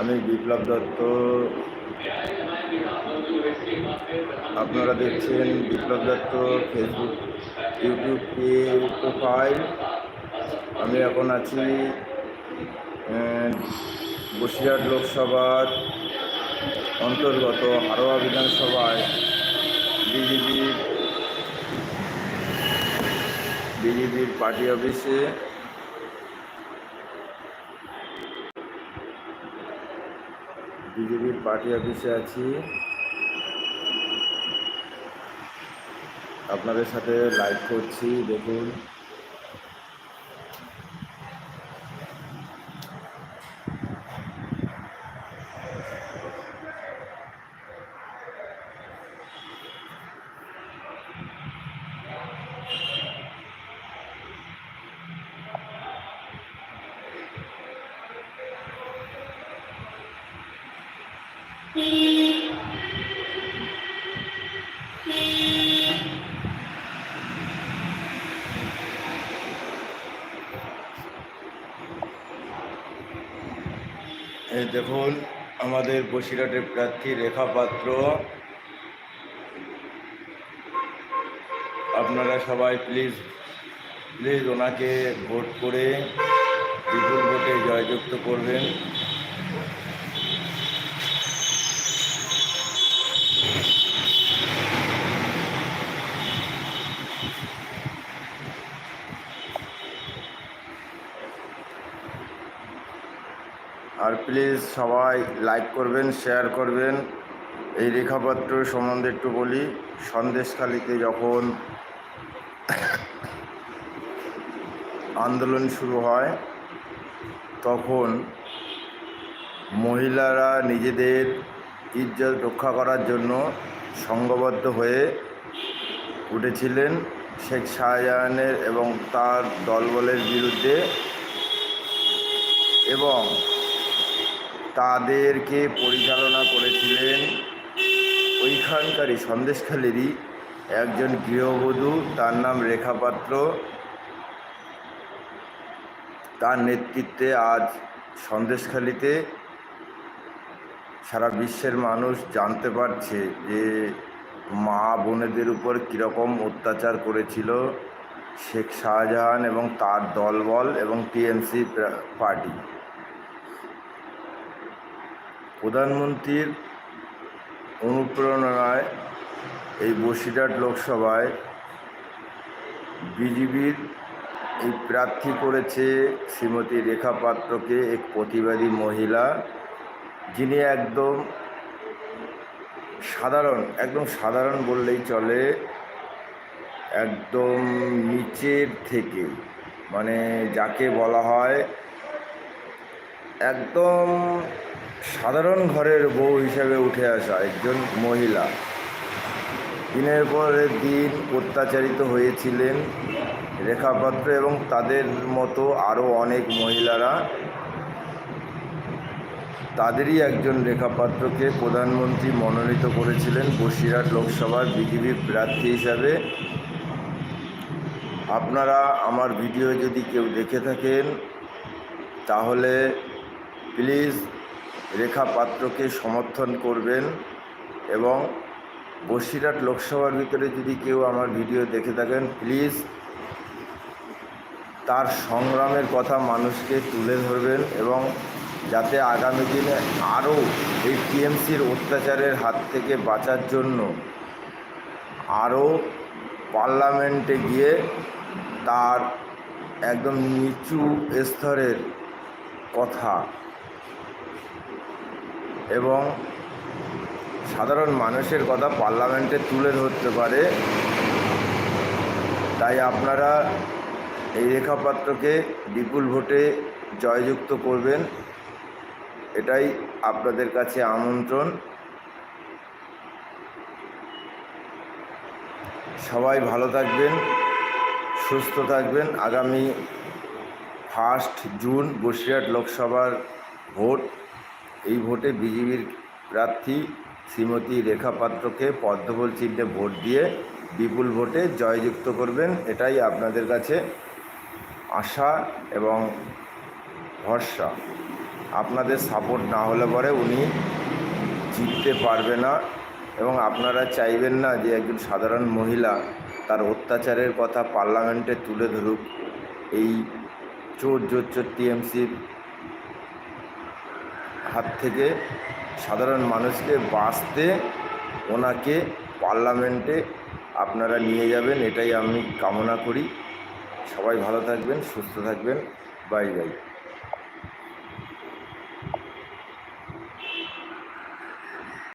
আমি বিপ্লব দত্ত। আপনারা দেখছেন বিপ্লব দত্ত ফেসবুক ইউটিউব পে প্রোফাইল আমি এখন আছি বসিরহাট লোকসভার অন্তর্গত হারোয়া বিধানসভায়। বিজেপির বিজেপির পার্টি অফিসে বিজেপির পার্টি অফিসে আছি। আপনাদের সাথে লাইভ করছি দেখুন। দেখুন, আমাদের বসিরহাটের প্রার্থী রেখা পাত্র। আপনারা সবাই প্লিজ প্লিজ ওনাকে ভোট করে বিপুল ভোটে জয়যুক্ত করবেন। আর প্লিজ সবাই লাইক করবেন শেয়ার করবেন। এই রেখাপত্র সম্বন্ধে একটু বলি। সন্দেশখালিতে যখন আন্দোলন শুরু হয়, তখন মহিলারা নিজেদের ইজ্জত রক্ষা করার জন্য সংঘবদ্ধ হয়ে উঠেছিলেন। শেখ শাহজাহানের এবং তার দলবলের বিরুদ্ধে এবং তাদেরকে পরিচালনা করেছিলেন ওইখানকারই সন্দেশখালীরই একজন গৃহবধূ, তার নাম রেখা পাত্র। তার নেতৃত্বে আজ সন্দেশখালীতে সারা বিশ্বের মানুষ জানতে পারছে যে মা বোনেদের উপর কীরকম অত্যাচার করেছিল শেখ শাহজাহান এবং তার দলবল এবং টিএমসি পার্টি। প্রধানমন্ত্রীর অনুপ্রেরণায় এই বসিরহাট লোকসভায় বিজেপির এই প্রার্থী করেছে শ্রীমতী রেখা পাত্রকে এক প্রতিবাদী মহিলা, যিনি একদম সাধারণ একদম সাধারণ বললেই চলে, একদম নিচের থেকে মানে যাকে বলা হয় একদম সাধারণ ঘরের বউ হিসেবে উঠে আসা একজন মহিলা। দিনের পর দিন অত্যাচারিত হয়েছিলেন রেখাপাত্র এবং তাদের মতো আরও অনেক মহিলারা। তাদেরই একজন রেখাপাত্রকে প্রধানমন্ত্রী মনোনীত করেছিলেন বসিরহাট লোকসভার বিজেপি প্রার্থী হিসাবে। আপনারা আমার ভিডিও যদি কেউ দেখে থাকেন, তাহলে প্লিজ রেখা পাত্রকে সমর্থন করবেন এবং বসিরহাট লোকসভার ভিতরে যদি কেউ আমার ভিডিও দেখে থাকেন, প্লিজ তার সংগ্রামের কথা মানুষকে তুলে ধরবেন এবং যাতে আগামী দিনে আরও এই টিএমসির অত্যাচারের হাত থেকে বাঁচার জন্য আরও পার্লামেন্টে গিয়ে তার একদম নিচু স্তরের কথা এবং সাধারণ মানুষের কথা পার্লামেন্টে তুলে ধরতে পারে, তাই আপনারা এই রেখাপাত্রকে বিপুল ভোটে জয়যুক্ত করবেন। এটাই আপনাদের কাছে আমন্ত্রণ। সবাই ভালো থাকবেন, সুস্থ থাকবেন। আগামী ফার্স্ট জুন বসিরহাট লোকসভার ভোট। এই ভোটে বিজেপির প্রার্থী শ্রীমতী রেখা পাত্রকে পদ্মফুল চিহ্নে ভোট দিয়ে বিপুল ভোটে জয়যুক্ত করবেন, এটাই আপনাদের কাছে আশা এবং ভরসা। আপনাদের সাপোর্ট না হলে পরে উনি জিততে পারবে না এবং আপনারা চাইবেন না যে একজন সাধারণ মহিলা তার অত্যাচারের কথা পার্লামেন্টে তুলে ধরুক। এই চোর জোচ্চোর টিএমসির হাত থেকে সাধারণ মানুষকে বাঁচতে ওনাকে পার্লামেন্টে আপনারা নিয়ে যাবেন, এটাই আমি কামনা করি। সবাই ভালো থাকবেন, সুস্থ থাকবেন। Bye bye.